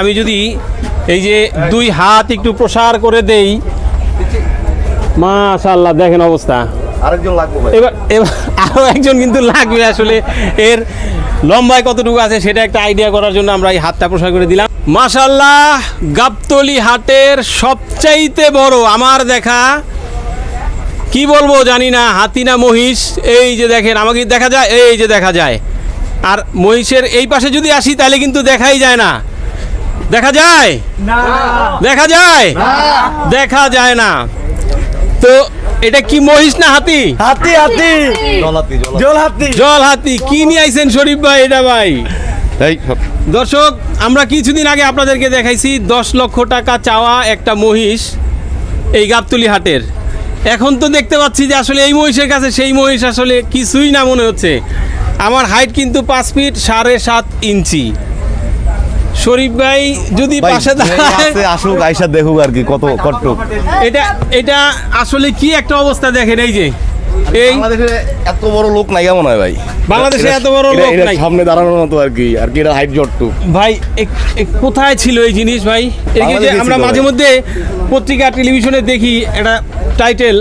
আমি যদি এই যে দুই হাত একটু প্রসার করে দেই মাশাআল্লাহ দেখেন অবস্থা। আরেকজন লাগবে এবার এবার আরও একজন কিন্তু লাগবে আসলে। এর লম্বায় কতটুকু আছে সেটা একটা আইডিয়া করার জন্য আমরা এই হাতটা প্রসার করে দিলাম। মাশাল্লাহ গাবতলি হাটের সবচাইতে বড় আমার দেখা। কি বলব জানি না হাতি না মহিষ এই যে দেখেন আমাকে দেখা যায় এই যে দেখা যায়। আর মহিষের এই পাশে যদি আসি তাহলে কিন্তু দেখাই যায় না। দেখা যায়? দেখা যায়? দেখা যায় না। তো এটা কি মহিষ না হাতি? হাতি হাতি। জল হাতি জল হাতি কি নিয়ে আইছেন শরীফ ভাই এটা ভাই? দর্শক আমরা কিছুদিন আগে আপনাদেরকে দেখাইছি দশ লক্ষ টাকা চাওয়া একটা মহিষ এই গাবতলি হাটের। এখন তো দেখতে পাচ্ছি যে আসলে এই মহিষের কাছে সেই মহিষ আসলে কিছুই না মনে হচ্ছে। আমার হাইট কিন্তু পাঁচ ফিট সাড়ে সাত ইঞ্চি। শরীফ ভাই যদি পাশে আসুক আইসা দেখুক আর কি কত কটুক এটা এটা আসলে কি একটা অবস্থা দেখেন এই যে এই বাংলাদেশে এত বড় লোক নাই কেমন হয় ভাই? বাংলাদেশে এত বড় লোক নাই। সামনে দাঁড়ানোর মতো আর কি আর কি এটা হাইট জটটুক ভাই কোথায় ছিল এই জিনিস ভাই? এই যে আমরা মাঝে মধ্যে পত্রিকা টেলিভিশনে দেখি একটা টাইটেল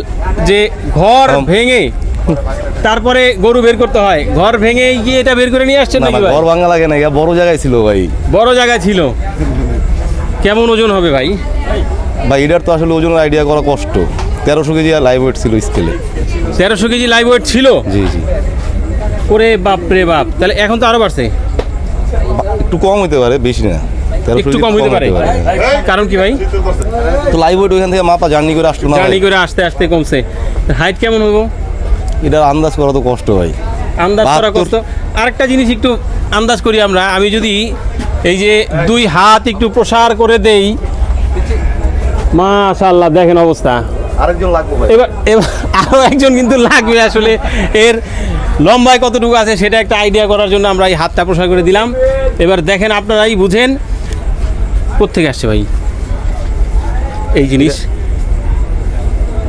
যে ঘর ভেঙে তারপরে গরু বের করতে হয়। ঘর ভেঙে গিয়ে এটা বের করে নিয়ে আসছেন না নাকি ভাই? ঘর ভাঙা লাগে না ইয়া বড় জায়গায় ছিল ভাই। বড় জায়গায় ছিল। কেমন ওজন হবে ভাই? ভাই এটার তো আসলে ওজনের আইডিয়া করা কষ্ট। তেরোশো কেজি আর লাইভ ওয়েট ছিল স্কেলে তেরোশো কেজি লাইভ ওয়েট ছিল? জি জি। ওরে বাপ রে বাপ। তাহলে এখন তো আরও বাড়ছে। একটু কম হতে পারে বেশি না। 1300 একটু কম হতে পারে। কারণ কি ভাই? তো লাইভ ওয়েট ওইখান থেকে মাপা জার্নি করে আসলো না জার্নি করে আস্তে আস্তে কমছে। হাইট কেমন হব? এটার আন্দাজ করা তো কষ্ট হয় আন্দাজ করা কষ্ট। আরেকটা জিনিস একটু আন্দাজ করি আমরা। আমি যদি এই যে দুই হাত একটু প্রসার করে দেই মাশাআল্লাহ দেখেন অবস্থা। আরেকজন লাগবে এবার এবার আরও একজন কিন্তু লাগবে আসলে। এর লম্বায় কতটুকু আছে সেটা একটা আইডিয়া করার জন্য আমরা এই হাতটা প্রসার করে দিলাম। এবার দেখেন আপনারাই বুঝেন কোথেকে আসছে ভাই। এই জিনিস।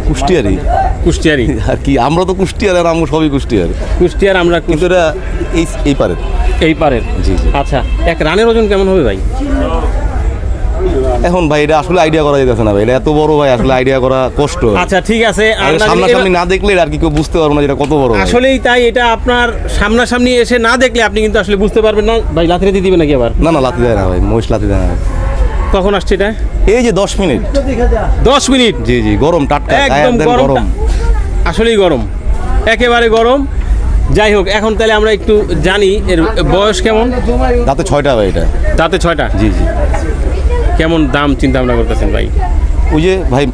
কুষ্টিয়ারি। কুষ্টিয়ারি? আর কি আমরা তো কুষ্টিয়ার আর আমরা সবই কুষ্টিয়ার। কুষ্টিয়ার আমরা কিন্তু এটা এই এই পারে এই পারের? জি, জি। আচ্ছা এক রানের ওজন কেমন হবে ভাই? এখন ভাই এটা আসলে আইডিয়া করা যেতেছে না ভাই। এটা এত বড় ভাই আসলে আইডিয়া করা কষ্ট। আচ্ছা ঠিক আছে সামনাসামনি না দেখলে আর কি কেউ বুঝতে পারব না যেটা কত বড় আসলেই তাই এটা আপনার সামনাসামনি এসে না দেখলে আপনি কিন্তু আসলে বুঝতে পারবেন না। ভাই লাথিরে দিয়ে দিবে নাকি আবার? না না লাতি দেয় না ভাই মহিষ লাথি দেয় না। কখন আসছে এটা? এই যে দশ মিনিট। দশ মিনিট? জি জি গরম টাটকা একদম গরম। আসলেই গরম। একেবারে গরম। যাই হোক এখন তাহলে আমরা একটু জানি এর বয়স কেমন? তাতে ছয়টা ভাই এটা। তাতে ছয়টা? জি জি। কেমন দাম চিন্তা ভাবনা করতেছেন ভাই? ওই যে ভাই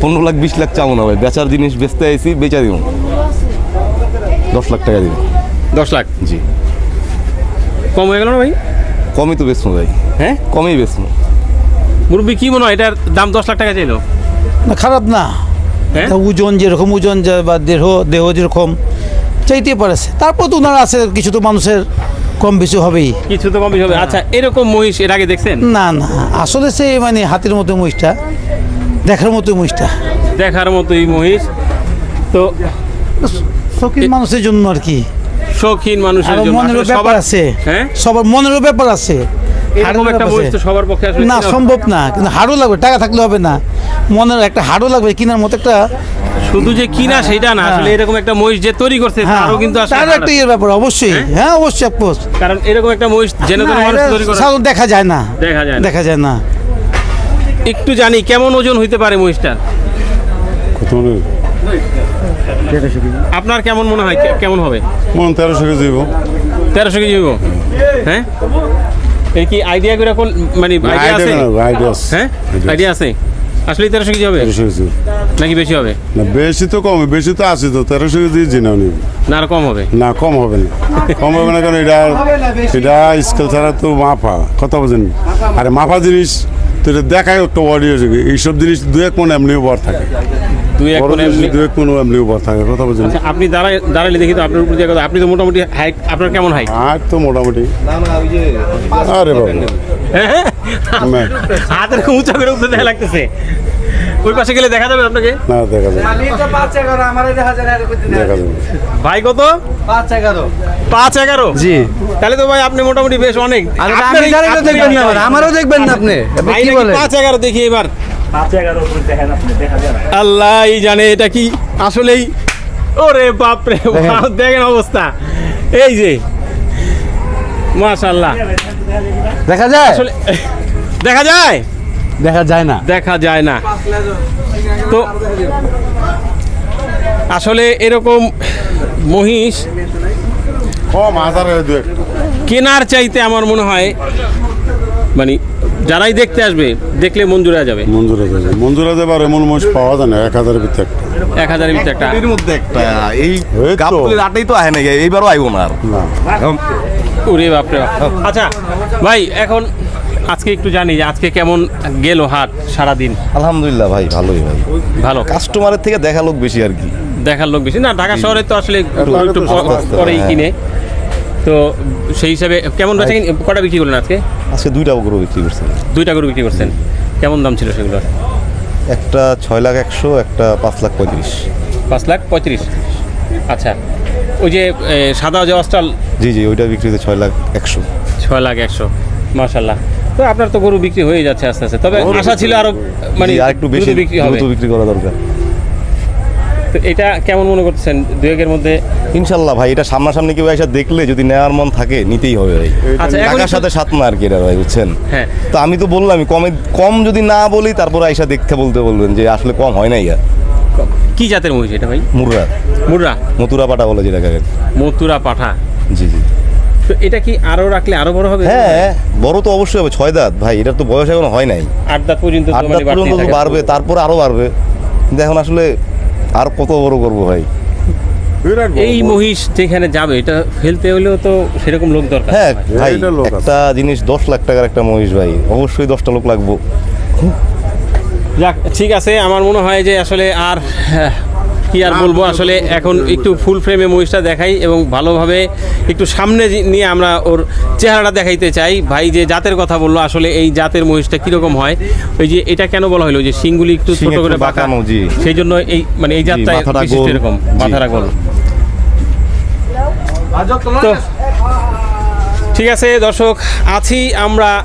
পনেরো লাখ বিশ লাখ চাবো না ভাই। বেচার জিনিস বেচতে আইসি বেচা দিব। দশ লাখ টাকা দিব। দশ লাখ? জি। কম হয়ে গেল না ভাই? কমই তো বেচবো ভাই। হ্যাঁ? কমই বেচবো। মুরব্বী কি মনে হয় এটার দাম দশ লাখ টাকা চাইলো? না খারাপ না। হ্যাঁ? ওজন যেরকম ওজন বা দেহ দেহ যেরকম চাইতে পারেছে। তারপর তো ওনার আছে কিছু তো মানুষের কম বেশি হবেই। কিছু তো কম বেশি হবে আচ্ছা এরকম মহিষ এর আগে দেখছেন? না না আসলে সে মানে হাতের মতো মহিষটা দেখার মতো মহিষটা। দেখার মতোই মহিষ। তো শৌখিন মানুষের জন্য আর কি। শৌখিন মানুষের জন্য। মনেরও ব্যাপার সবার আছে। হ্যাঁ? সবার মনেরও ব্যাপার আছে। এরকম একটা ব্যাপার তো সবার পক্ষে আসলে না সম্ভব না। কিন্তু হাড়ও লাগবে টাকা থাকলে হবে না। মনের একটা হাড়ও লাগবে কিনার মতো একটা শুধু যে কিনা সেটা না আসলে হ্যাঁ। এরকম একটা মহিষ যে তৈরি করছে হ্যাঁ তারও কিন্তু আসলে তারও একটা। ইয়ের ব্যাপার অবশ্যই। হ্যাঁ? হ্যাঁ অবশ্যই অফকোর্স কারণ এরকম একটা মহিষ জেনে তৈরি করে দেখা যায় না। দেখা যায় না। দেখা যায় না। একটু জানি কেমন ওজন হইতে পারে মহিষটার? আপনার কেমন মনে হয় কেমন হবে? মন তেরোশো কেজি হইব। তেরোশো কেজি হইব। হ্যাঁ? এই কি আইডিয়া করে কোন মানে আইডিয়া আছে? হ্যাঁ? আইডিয়া আছে। আসলে তেরোশো কেজি হবে? নাকি বেশি হবে? না বেশি তো কম বেশি তো আছে তো তেরোশো কেজি জিনাও নিব না আর কম হবে? না কম হবে না। কম হবে না কারণ এটা এটা স্কেল ছাড়া তো মাফা। কথা বোঝেন? আরে মাফা জিনিস। তো এটা দেখায় একটা অডিও যুগে এইসব জিনিস দু এক মনে এমনিও বর থাকে। দু এক এমনি- দু এক মন এমনিও বর থাকে কথা বলছেন আচ্ছা, আপনি দাঁড়ায় দাঁড়ালে দেখি তো আপনার উপর আপনি তো মোটামুটি হাইট আপনার কেমন হাইট আর তো মোটামুটি। আরে বাবা। হাতের উঁচা করে উঠতে দেখা লাগতেছে। ওই পাশে গেলে দেখা যাবে আপনাকে? না দেখা যাবে দেখা যাবে ভাই কত? পাঁচ এগারো। পাঁচ এগারো? জি। তাহলে তো ভাই আপনি মোটামুটি বেশ অনেক। দেখবেন না আমারও দেখবেন না আপনি। আপনি কি বলেন? পাঁচ এগারো দেখি এবার। আল্লাহ জানে এটা কি আসলেই? ওরে বাপরে বাপ দেখেন অবস্থা। এই যে মাশাল্লাহ দেখা যায়? আসলে দেখা যায়? দেখা যায় না। দেখা যায় না। তো আসলে এরকম মহিষ কেনার চাইতে আমার মনে হয় মানে যারাই দেখতে আসবে দেখলে মঞ্জুর হয়ে যাবে। মঞ্জুরা যাবে। মঞ্জুরা যাবে আর এমন মোষ পাওয়া যায় না এক হাজারের ভিতরে একটা। এক হাজারের ভিতরে একটা। এর মধ্যে একটা। এই। গাবতলির আটেই তো আহে না এইবারও আইব না আর। না। ওরে বাপরে বাপ। আচ্ছা ভাই এখন আজকে একটু জানি যে আজকে কেমন গেল হাট সারাদিন? আলহামদুলিল্লাহ ভাই ভালোই ভাই। ভালো? কাস্টমারের থেকে দেখা লোক বেশি আর কি। দেখার লোক বেশি? না ঢাকা শহরে তো আসলে একটু- পরেই হ্যাঁ। কিনে। তো সেই হিসাবে কেমন বেচা কটা বিক্রি করলেন আজকে? আজকে দুইটা গরু বিক্রি করছেন দুইটা গরু বিক্রি করছেন। কেমন দাম ছিল সেগুলো? একটা ছয় লাখ একশো একটা পাঁচ লাখ পঁয়ত্রিশ। পাঁচ লাখ পঁয়ত্রিশ। আচ্ছা ওই যে সাদা যে অস্টাল জি জি ওইটা বিক্রি হচ্ছে ছয় লাখ একশো। ছয় লাখ একশো মার্শাল্লাহ তো আপনার তো গরু বিক্রি হয়ে যাচ্ছে আস্তে আস্তে। তবে আশা ছিল আরও মানে আর একটু বেশি বিক্রি হবে। দ্রুত বিক্রি করা দরকার। তো এটা কেমন মনে করতেছেন? দুই একের মধ্যে? ইনশাল্লাহ ভাই এটা সামনাসামনি কেউ এসে দেখলে যদি নেওয়ার মন থাকে নিতেই হবে ভাই। আচ্ছা টাকার সাথে সাত না আর কি এটা ভাই বুঝছেন? হ্যাঁ। তো আমি তো বললাম কমে কম যদি না বলি তারপরে আইসা দেখতে বলতে বলবেন যে আসলে কম হয় না ইয়া কি জাতের মহিষ এটা ভাই? মুর্রা। মুর্রা? মথুরা পাটা বলে যেটাকে মতুরা পাঠা জি জি। তো এটা কি আরও রাখলে আরও বড় হবে? হ্যাঁ বড় তো অবশ্যই হবে ছয় দাঁত। ভাই এটার তো বয়স এখনও হয় নাই। আট দাঁত পর্যন্ত তো আট মানে দাঁত পর্যন্ত থাকে। বাড়বে তারপরে আরও বাড়বে। কিন্তু এখন আসলে আর কত বড় করব ভাই? এই মহিষ যেখানে যাবে এটা ফেলতে হলেও তো সেরকম লোক দরকার। হ্যাঁ ভাই লোক আছে। একটা জিনিস দশ লাখ টাকার একটা মহিষ ভাই অবশ্যই দশটা লোক লাগবো। যাক ঠিক আছে আমার মনে হয় যে আসলে আর হ্যাঁ, কি আর বলব আসলে এখন একটু ফুল ফ্রেমে মহিষটা দেখাই এবং ভালোভাবে একটু সামনে নিয়ে আমরা ওর চেহারাটা দেখাইতে চাই। ভাই যে জাতের কথা বলল আসলে এই জাতের মহিষটা কীরকম হয়? ওই যে এটা কেন বলা হলো যে সিংগুলি একটু ছোট করে বাঁকা বাঁকানো, জি। সেই জন্য এই মানে এই জাতটা এরকম। মাথারা গোল। তো ঠিক আছে দর্শক আছি আমরা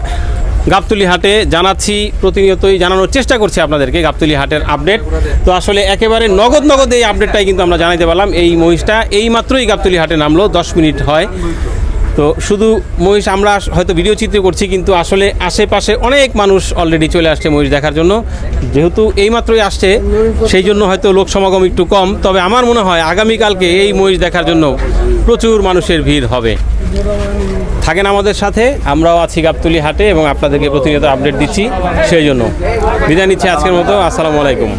গাবতলি হাটে জানাচ্ছি, প্রতিনিয়তই জানানোর চেষ্টা করছি আপনাদেরকে গাবতলি হাটের আপডেট। তো আসলে একেবারে নগদ নগদ এই আপডেটটাই কিন্তু আমরা জানাইতে পারলাম। এই মহিষটা এই মাত্রই গাবতলি হাটে নামলো, দশ মিনিট হয়। তো শুধু মহিষ আমরা হয়তো ভিডিও চিত্র করছি, কিন্তু আসলে আশেপাশে অনেক মানুষ অলরেডি চলে আসছে মহিষ দেখার জন্য। যেহেতু এই মাত্রই আসছে, সেই জন্য হয়তো লোক সমাগম একটু কম। তবে আমার মনে হয় আগামীকালকে এই মহিষ দেখার জন্য প্রচুর মানুষের ভিড় হবে। থাকেন আমাদের সাথে, আমরাও আছি গাবতলি হাটে এবং আপনাদেরকে প্রতিনিয়ত আপডেট দিচ্ছি, সেই জন্য। বিদায় নিচ্ছি আজকের মতো, আসসালামু আলাইকুম।